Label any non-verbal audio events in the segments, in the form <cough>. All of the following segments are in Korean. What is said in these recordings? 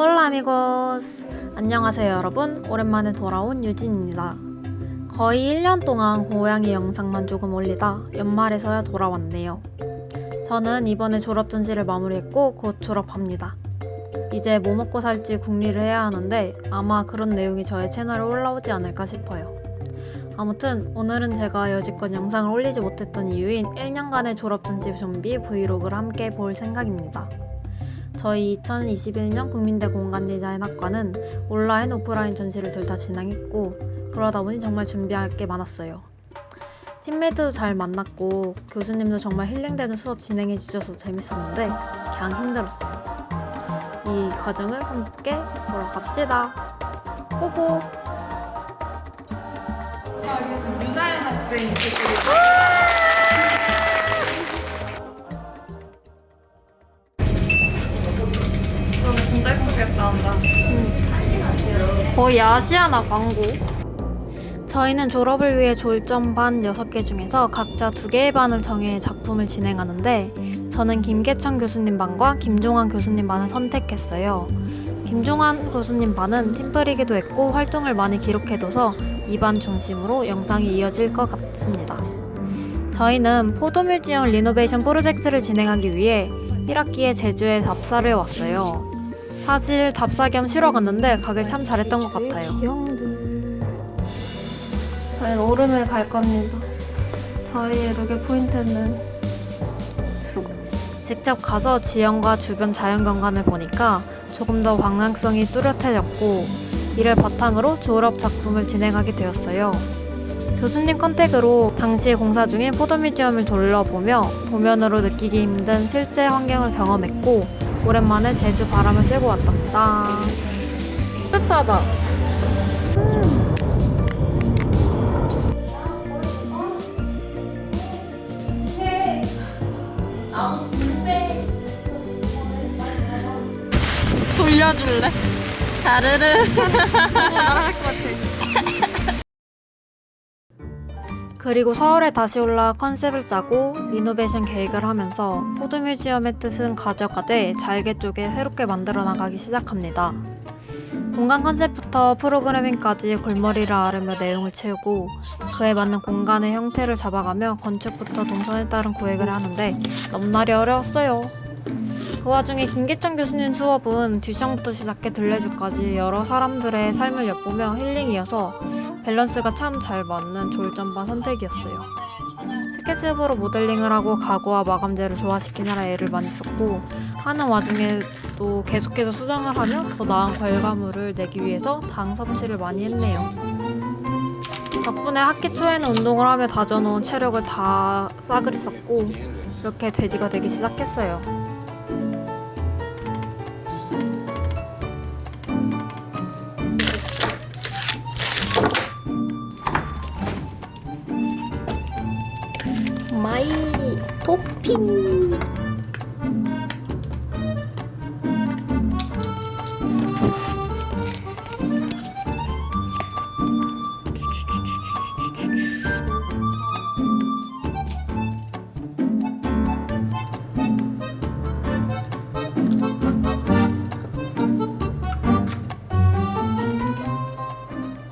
홀라 아미고스 안녕하세요 여러분. 오랜만에 돌아온 유진입니다. 거의 1년 동안 고양이 영상만 조금 올리다 연말에서야 돌아왔네요. 저는 이번에 졸업 전시를 마무리했고 곧 졸업합니다. 이제 뭐 먹고 살지 궁리를 해야 하는데 아마 그런 내용이 저의 채널에 올라오지 않을까 싶어요. 아무튼 오늘은 제가 여지껏 영상을 올리지 못했던 이유인 1년간의 졸업 전시 준비 브이로그를 함께 볼 생각입니다 저희 2021년 국민대 공간 디자인 학과는 온라인, 오프라인 전시를 둘 다 진행했고 그러다 보니 정말 준비할 게 많았어요. 팀메이트도 잘 만났고 교수님도 정말 힐링되는 수업 진행해 주셔서 재밌었는데 그냥 힘들었어요. 이 과정을 함께 보러 갑시다. 고고! 지금 유나연 학생 예쁘겠다 한다. 거의 아시아나 광고. 저희는 졸업을 위해 졸전 반 6개 중에서 각자 2개의 반을 정해 작품을 진행하는데 저는 김계천 교수님 반과 김종환 교수님 반을 선택했어요. 김종환 교수님 반은 팀플이기도 했고 활동을 많이 기록해둬서 이 반 중심으로 영상이 이어질 것 같습니다. 저희는 포도뮤지엄 리노베이션 프로젝트를 진행하기 위해 1학기에 제주에 답사를 왔어요. 사실 답사 겸 쉬러 갔는데 가길 참 잘했던 것 같아요. 저희는 오름을 갈 겁니다. 저희의 룩의 포인트는 수고. 직접 가서 지형과 주변 자연경관을 보니까 조금 더 방향성이 뚜렷해졌고 이를 바탕으로 졸업 작품을 진행하게 되었어요. 교수님 컨택으로 당시 공사 중인 포도뮤지엄을 둘러보며 도면으로 느끼기 힘든 실제 환경을 경험했고 오랜만에 제주 바람을 쐬고 왔답니다. 뜻하다. 돌려줄래? 자르르. <laughs> 그리고 서울에 다시 올라 컨셉을 짜고 리노베이션 계획을 하면서 포드뮤지엄의 뜻은 가져가되 잘게 쪼개 새롭게 만들어 나가기 시작합니다. 공간 컨셉부터 프로그래밍까지 골머리를 앓으며 내용을 채우고 그에 맞는 공간의 형태를 잡아가며 건축부터 동선에 따른 구획을 하는데 넘날이 어려웠어요. 그 와중에 김계천 교수님 수업은 듀샹부터 시작해 들레주까지 여러 사람들의 삶을 엿보며 힐링이어서 밸런스가 참 잘 맞는 졸전반 선택이었어요. 스케치업으로 모델링을 하고 가구와 마감재를 조화시키느라 애를 많이 썼고 하는 와중에 또 계속해서 수정을 하며 더 나은 결과물을 내기 위해서 당 섭취를 많이 했네요. 덕분에 학기 초에는 운동을 하며 다져놓은 체력을 다 싸그리 썼고 이렇게 돼지가 되기 시작했어요. 토핑.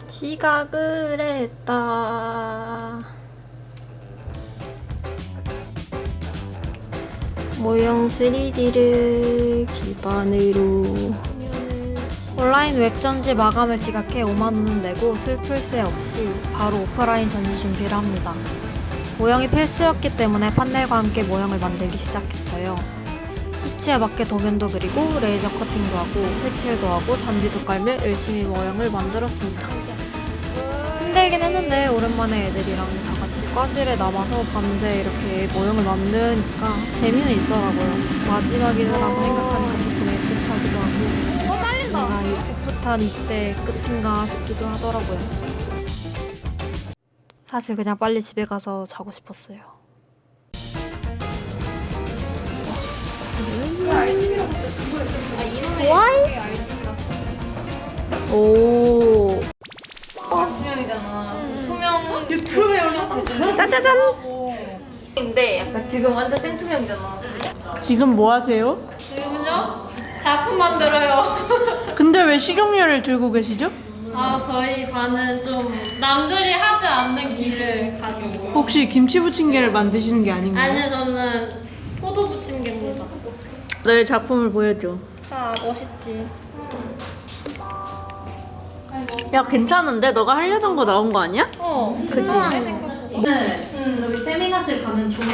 지각을 모형 3D를 기반으로 온라인 웹 전시 마감을 지각해 5만 원을 내고 슬플 새 없이 바로 오프라인 전시 준비를 합니다. 모형이 필수였기 때문에 판넬과 함께 모형을 만들기 시작했어요. 수치에 맞게 도면도 그리고 레이저 커팅도 하고 색칠도 하고 잔디도 깔며 열심히 모형을 만들었습니다. 힘들긴 했는데 오랜만에 애들이랑 다 과실에 남아서 밤새 이렇게 모형을 만드니까 재미는 있더라고요. 마지막이라고 생각하니까 조금 애틋하기도 하고 어, 딸린다. 뭔가 이 풋풋한 20대의 끝인가 싶기도 하더라고요. 사실 그냥 빨리 집에 가서 자고 싶었어요. 오. 투명이잖아. 투명. 투명. 짜자잔. 인데 약간 지금 완전 생투명이잖아. 지금 뭐 하세요? 지금은요? 작품 만들어요. <laughs> 근데 왜 식용유를 들고 계시죠? 아 저희 반은 좀 남들이 하지 않는 길을 가지고. 혹시 김치 부침개를 만드시는 게 아닌가요? 아니요 저는 포도 부침개입니다. 내 작품을 보여줘. 아 멋있지. 야 괜찮은데? 너가 하려던 거 나온 거 아니야? 어. 그치? 네, 저희 세미나실 가면 조명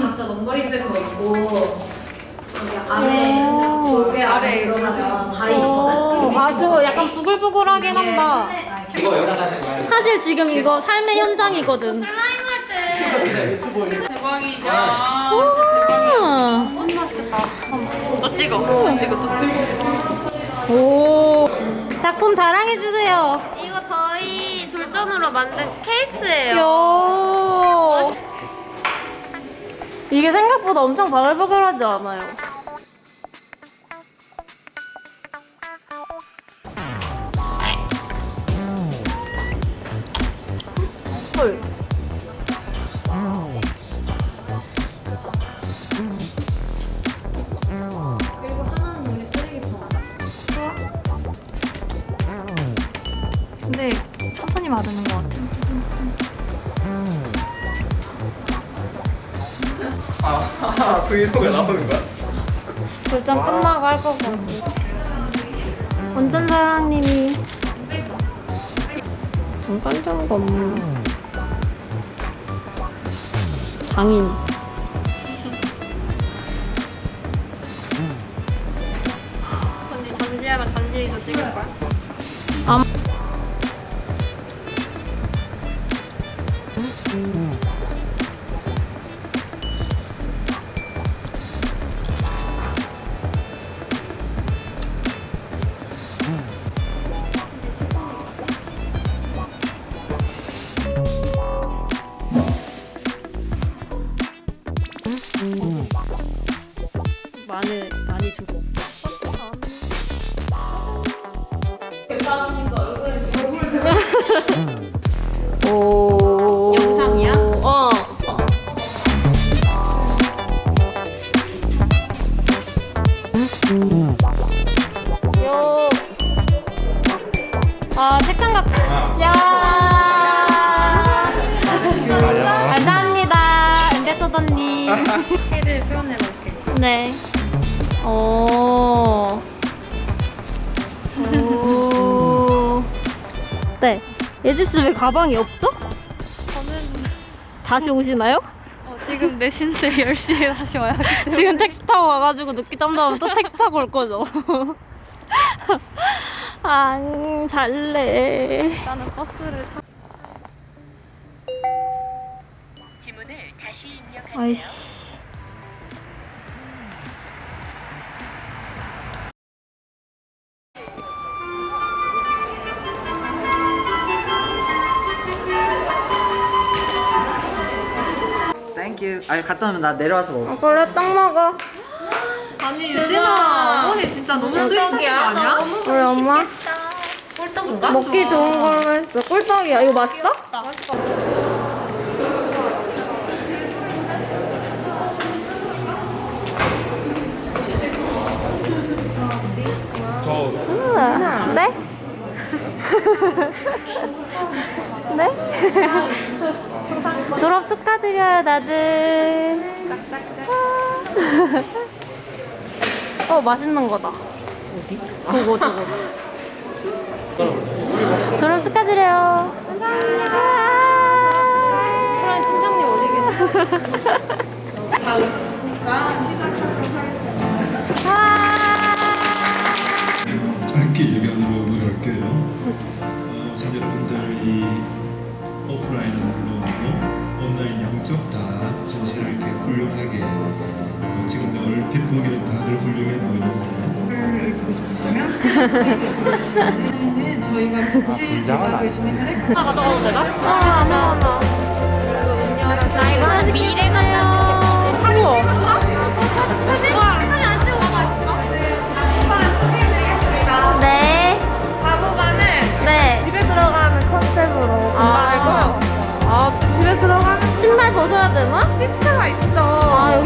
각자 넘버링 된 거 있고 여기 안에 돌배 안에 들어가면 다 있거든. 아주 약간 부글부글하긴 한다. 이거 여기다 가는 거야. 사실 지금 이거 삶의 현장이거든. 대박이죠. 음. 너 찍어. 너 찍어. 너 찍어. 오. 작품 자랑해 주세요. 이거 저희 졸전으로 만든 케이스예요. 요. 이게 생각보다 엄청 바글바글하지 않아요. 헐. 브이로그 나오는 거야? 졸전 끝나고 할 거고. 원전 사랑님이 깜짝 건물 장인. 언니 전시하면 전시에서 찍을 거야? 아. 마 표현해볼게. 네. 오. 오. 네. 예지 씨 왜 가방이 없죠? 저는 다시 오시나요? 지금 4시인데 10시에 <laughs> 다시 와야겠다. 지금 택시 타고 와가지고 늦게 잠자면 또 택시 타고 올 거죠? <laughs> 아, 음, 잘래. 나는 버스를 타. 아이씨. 아니 갔다 오면 나 내려와서 먹어. 아, 그래, 딱 먹어. 아니 유진아, 어머니 진짜 너무 스윗하신 거 아니야? 우리 엄마 꼴떡인가? 먹기 좋은 걸로 했어. 꿀떡이야. 이거 맛있다? 음, 네? <laughs> <laughs> 네? <laughs> 졸업 축하드려요, 다들. <laughs> 어, 맛있는 거다. 어디? 저거, 저거. 졸업 축하드려요. 감사합니다. 그럼 팀장님 어디 계세요? <laughs> 보기에는 다들 훌륭해 보이는데 <laughs> 가져가도 되나? 아, 아무거나. 나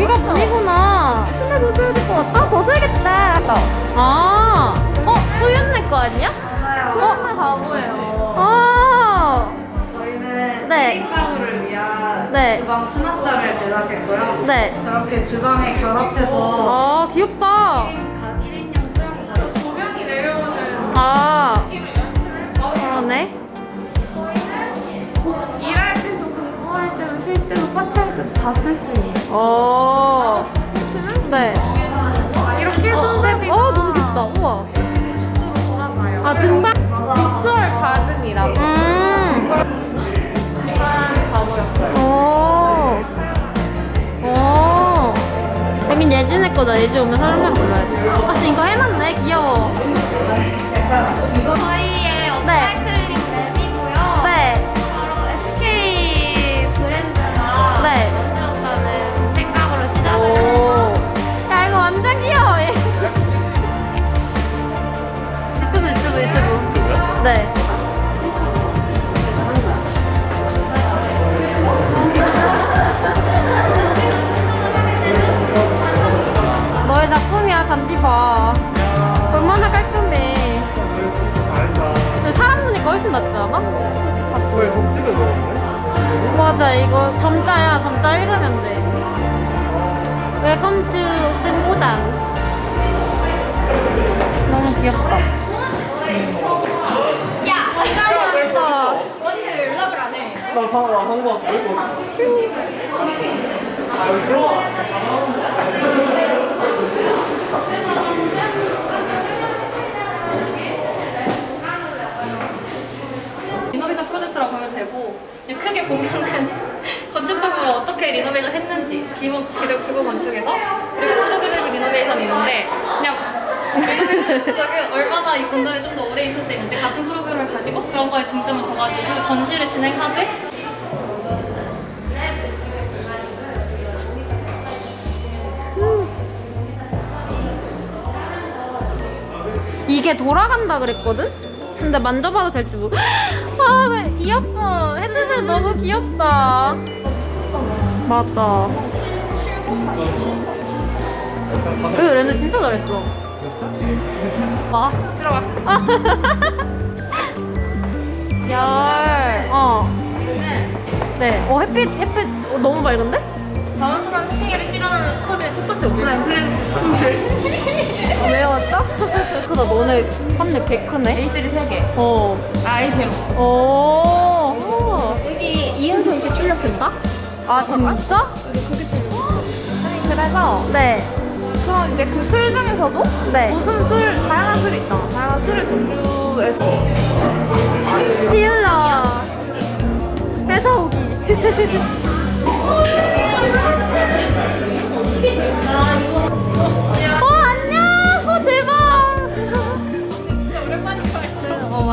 여기가 문이구나. 신발 벗어야 될 것 같다. 벗어야겠다. 아, 어 소윤네 거 아니야? 맞아요. 어, 바보예요. 아, 저희는 네. 1인 가구를 위한 네. 주방 수납장을 제작했고요. 네. 저렇게 주방에 결합해서 아 귀엽다. 1인, 가, 1인용 소형 가족 아, 그러네. 일할 때도 공부할 때도 쉴 때도 때도 다 쓸 수 있는. 어, 네. 이렇게 손잡이. 어 너무 귀엽다. 우와. 아 등반. 비추얼 가든이라고. 음. 가보였어요. 오. 오. 여긴 예진의 거다. 예진 오면 사람만 불러야지. 아, 지금 이거 해놨네. 귀여워. 저희의 업사이클 네. 너의 작품이야, 잔디 봐. 얼마나 깔끔해. 근데 사람 눈이니까 훨씬 낫지 않아? 넣었네? 맞아, 이거 점자야. 점자 읽으면 돼. 웰컴 투 뜬구당. 너무 귀엽다. 나 방금 나 방금 왔어. 왜 왔어? 아 여기 들어와. 리노베이션 프로젝트라고 보면 되고 크게 보면은 <laughs> 건축적으로 어떻게 리노베이션 했는지 기본 기본 기본 건축에서 그리고 프로그램 리노베이션이 있는데 그냥 리노베이션 목적은 <laughs> 얼마나 이 공간에 좀 더 오래 있을 수 있는지 같은 프로그램을 가지고 그런 거에 중점을 둬가지고 전시를 진행하되 이게 돌아간다 그랬거든? 근데 만져봐도 될지 모르. <gasps> 아, 왜 이어폰 헤드셋 너무 귀엽다. 맞다. 그 렌즈 진짜 잘했어. 봐. 들어가. <laughs> 열. 어. 네. 어 햇빛 햇빛 어, 너무 밝은데? 자연스러운 해킹을 실현하는 스쿼드의 첫 번째 오프라인 플랜 시스템을 외웠어? 크다. 너네 판넬 개 크네. A3 3개 어. 아이템 오. 여기 이은수 음식 출력된다? 아 진짜? 그래서 네. 그럼 이제 그 술 중에서도 네. 무슨 술 다양한 술이 있잖아 다양한 술의 종류에서 스틸러. 뺏어오기.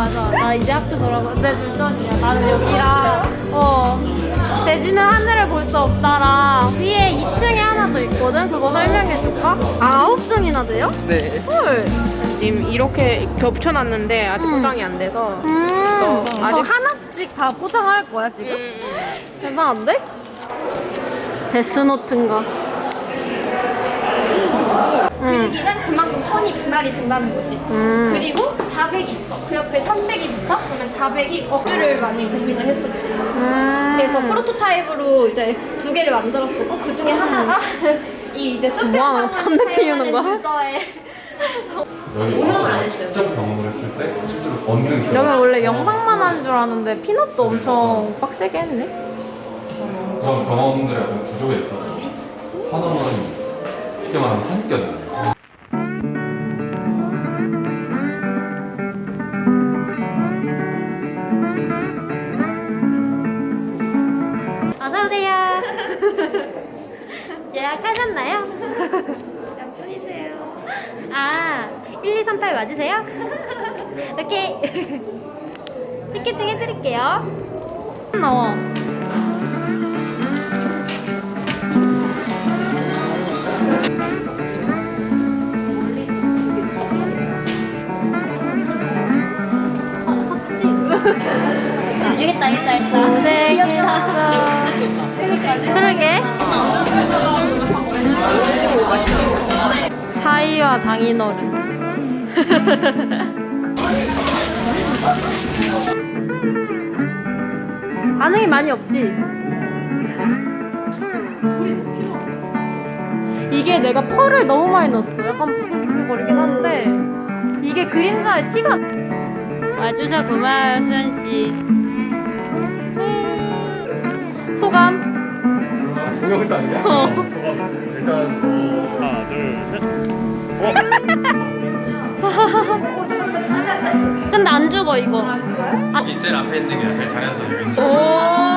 맞아. 나 이제 학교 돌아가. 내 줄전이야. 나는 여기랑 어. 대지는 하늘을 볼 수 없다랑 위에 2층에 하나 더 있거든. 그거 설명해 줄까? 아홉 층이나 돼요? 네. 헐. 지금 이렇게 겹쳐놨는데 아직 음. 포장이 안 돼서 음. 어, 저 아직- 하나씩 다 포장할 거야 지금? 대단한데? 데스노트인가? 응. 선이 분할이 된다는 거지. 음. 그리고 400이 있어. 그 옆에 300이 붙어? 그러면 400이 억류를 많이 고민을 했었지. 음. 그래서 프로토타입으로 이제 두 개를 만들었었고 그 중에 하나가 <laughs> 이 이제 수평 뭐 하는 거야? 담배 피우는 거야? 유저의 여기 와서 직접 경험을 했을 때 실제로 얻는 여기 원래 영상만 하는 줄 아는데 핀업도 엄청 빡세게 했네. 그런 경험들의 어떤 구조에 있어서 산업은 쉽게 말하면 선입견이잖아요. 예약하셨나요? 몇 분이세요? 아, 1238 맞으세요? 오케이. 티켓팅 해드릴게요. 나와. 이겠다, 이겠다, 이겠다. 고생했어. 그러게. 사이와 장인어른. <laughs> 반응이 많이 없지? 이게 내가 펄을 너무 많이 넣었어. 약간 부글부글거리긴 한데 이게 그림자의 티가 와주셔 고마워요 수현씨. 동영상이야? 어. 일단 어, 하나 <laughs> 둘셋 근데 안 죽어 이거. 여기 제일 앞에 있는 게 제일 잘했어 여기 오.